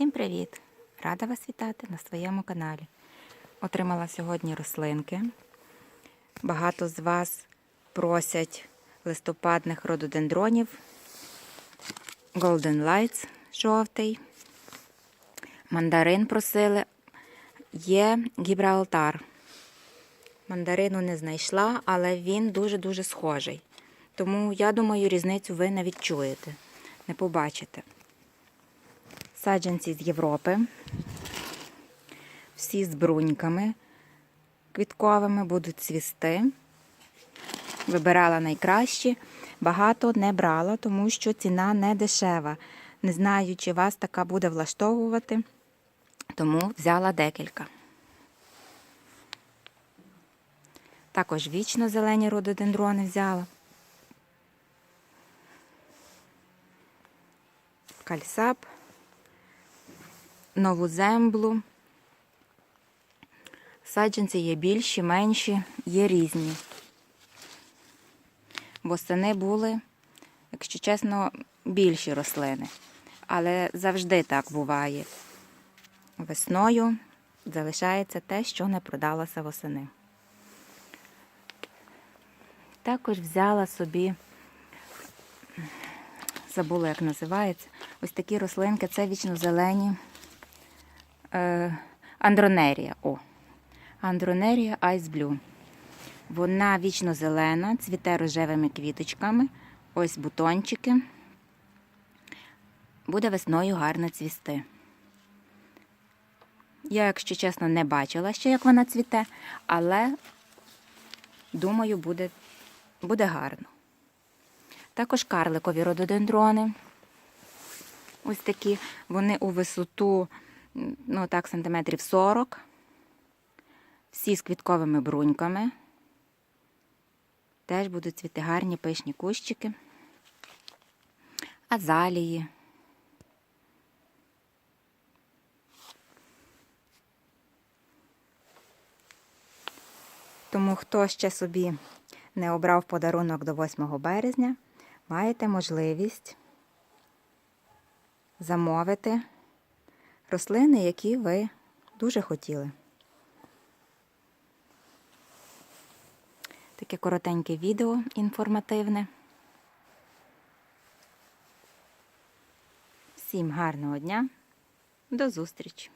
Всім привіт! Рада вас вітати на своєму каналі. Отримала сьогодні рослинки. Багато з вас просять листопадних рододендронів. Golden Lights жовтий. Мандарин просили. Є Гібралтар. Мандарину не знайшла, але він дуже-дуже схожий. Тому я думаю, різницю ви не відчуєте, не побачите. Саджанці з Європи. Всі з бруньками квітковими будуть цвісти. Вибирала найкращі. Багато не брала, тому що ціна не дешева. Не знаю, чи вас така буде влаштовувати, тому взяла декілька. Також вічно зелені рододендрони взяла. Кальсап, нову землю. Саджанці є більші, менші, є різні. Восени були, якщо чесно, більші рослини. Але завжди так буває. Весною залишається те, що не продалося восени. Також взяла собі, забула, як називається, ось такі рослинки, це вічно-зелені е, андронерія. О, андронерія Ice Blue. Вона вічно зелена, цвіте рожевими квіточками. Ось бутончики. Буде весною гарно цвісти. Я, якщо чесно, не бачила ще, як вона цвіте, але думаю, буде, буде гарно. Також карликові рододендрони. Ось такі, вони у висоту, ну так, сантиметрів 40. Всі з квітковими бруньками. Теж будуть цвіти гарні пишні кущики. Азалії. Тому хто ще собі не обрав подарунок до 8 березня, маєте можливість замовити рослини, які ви дуже хотіли. Таке коротеньке відео інформативне. Всім гарного дня. До зустрічі!